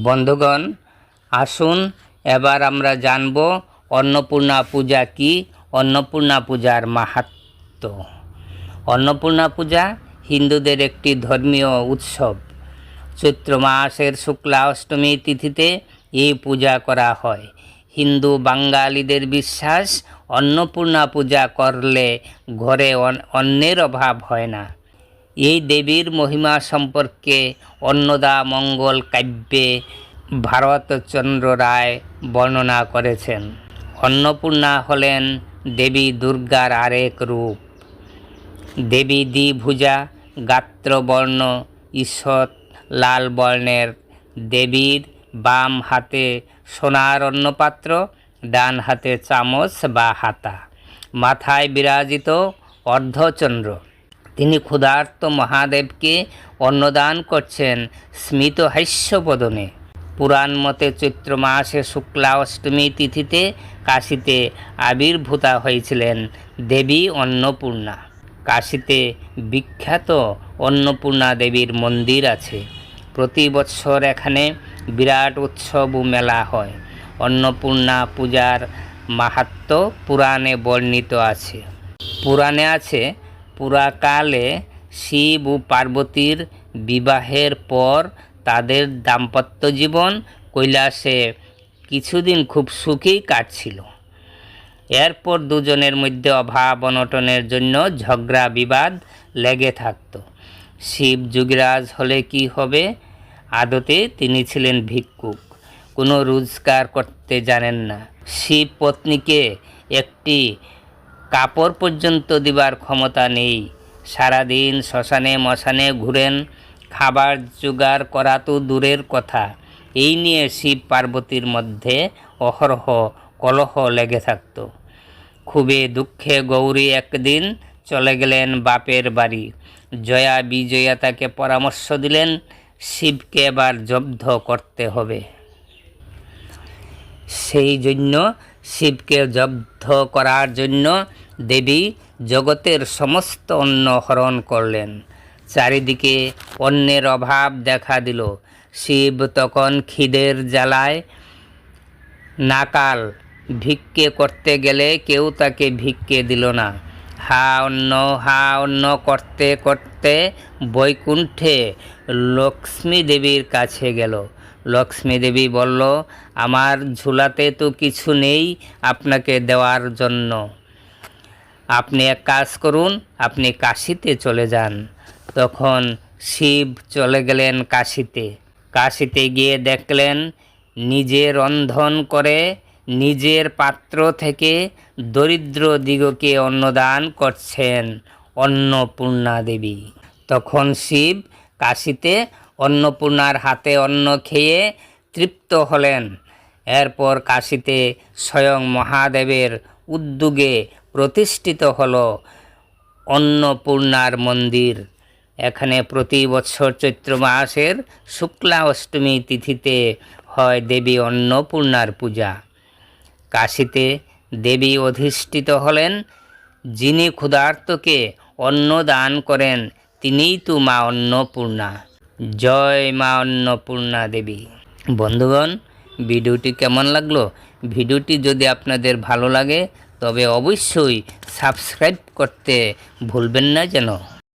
বন্ধুগণ, আসুন এবার আমরা জানব অন্নপূর্ণা পূজা কি? অন্নপূর্ণা পূজার মাহাত্ম। অন্নপূর্ণা পূজা হিন্দুদের একটি ধর্মীয় উৎসব। চৈত্র মাসের শুক্লা অষ্টমী তিথিতে এই পূজা করা হয়। হিন্দু বাঙালিদের বিশ্বাস, অন্নপূর্ণা পূজা করলে ঘরে অন- অন্নের অভাব হয় না। এই দেবীর মহিমা সম্পর্কে অন্নদা মঙ্গল কাব্যে ভারতচন্দ্র রায় বর্ণনা করেছেন। অন্নপূর্ণা হলেন দেবী দুর্গার আরেক রূপ। দেবী দ্বিভুজা, গাত্রবর্ণ ঈশ্বর লাল বর্ণের দেবীর বাম হাতে সোনার অন্নপাত্র, ডান হাতে চামচ বা হাতা। মাথায় বিরাজিত অর্ধচন্দ্র। তিনি ক্ষুধার্ত মহাদেবকে অন্নদান করছেন স্মিত হাস্যবদনে। পুরাণ মতে চৈত্র মাসে শুক্লা অষ্টমী তিথিতে কাশীতে আবির্ভূতা হয়েছিলেন দেবী অন্নপূর্ণা। কাশীতে বিখ্যাত অন্নপূর্ণা দেবীর মন্দির আছে। প্রতি বৎসর এখানে বিরাট উৎসব ও মেলা হয়। অন্নপূর্ণা পূজার মাহাত্ম পুরাণে বর্ণিত আছে। পুরাণে আছে পুরাকালে শিব ও পার্বতীর বিবাহের পর তাদের দাম্পত্য জীবন কৈলাসে কিছুদিন খুব সুখেই কাটছিল। এরপর দুজনের মধ্যে অভাব অনটনের জন্য ঝগড়া বিবাদ লেগে থাকত। শিব যুগরাজ হলে কি হবে? আদতে তিনি ছিলেন ভিক্ষুক, কোনো রোজগার করতে জানেন না। শিব পত্নীকে একটি কাপড় পর্যন্ত দিবার ক্ষমতা নেই। সারাদিন শ্মশানে মশানে ঘুরেন, খাবার জোগাড় করা তো দূরের কথা। এই নিয়ে শিব পার্বতীর মধ্যে অহরহ কলহ লেগে থাকত। খুবই দুঃখে গৌরী একদিন চলে গেলেন বাপের বাড়ি। জয়া বিজয়া তাকে পরামর্শ দিলেন, শিবকে এবার জব্দ করতে হবে। সেই জন্য শিবকে জব্দ করার জন্য দেবী জগতের সমস্ত অন্ন হরণ করলেন। চারিদিকে অন্যের অভাব দেখা দিল। শিব তখন খিদের জ্বালায়। নাকাল, ভিক্ষে করতে গেলে কেউ তাকে ভিক্ষে দিল না। হা অন্ন হা অন্ন করতে করতে বৈকুণ্ঠে লক্ষ্মী দেবীর কাছে গেল। লক্ষ্মী দেবী বলল, আমার ঝুলাতে তো কিছু নেই আপনাকে দেওয়ার জন্য। আপনি এক কাজ করুন, আপনি কাশিতে চলে যান। তখন শিব চলে গেলেন কাশিতে। কাশিতে গিয়ে দেখলেন, নিজে রন্ধন করে নিজের পাত্র থেকে দরিদ্র দিগকে অন্নদান করছেন অন্নপূর্ণা দেবী। তখন শিব কাশিতে অন্নপূর্ণার হাতে অন্ন খেয়ে তৃপ্ত হলেন। এরপর কাশীতে স্বয়ং মহাদেবের উদ্যোগে প্রতিষ্ঠিত হল অন্নপূর্ণার মন্দির। এখানে প্রতি বছর চৈত্র মাসের শুক্লা অষ্টমী তিথিতে হয় দেবী অন্নপূর্ণার পূজা। কাশীতে দেবী অধিষ্ঠিত হলেন। যিনি ক্ষুধার্তকে অন্ন দান করেন, তিনিই তো মা অন্নপূর্ণা। জয় মা অন্নপূর্ণা দেবী। বন্ধুগণ, ভিডিওটি কেমন লাগল? ভিডিওটি যদি আপনাদের ভালো লাগে, তবে অবশ্যই সাবস্ক্রাইব করতে ভুলবেন না যেন।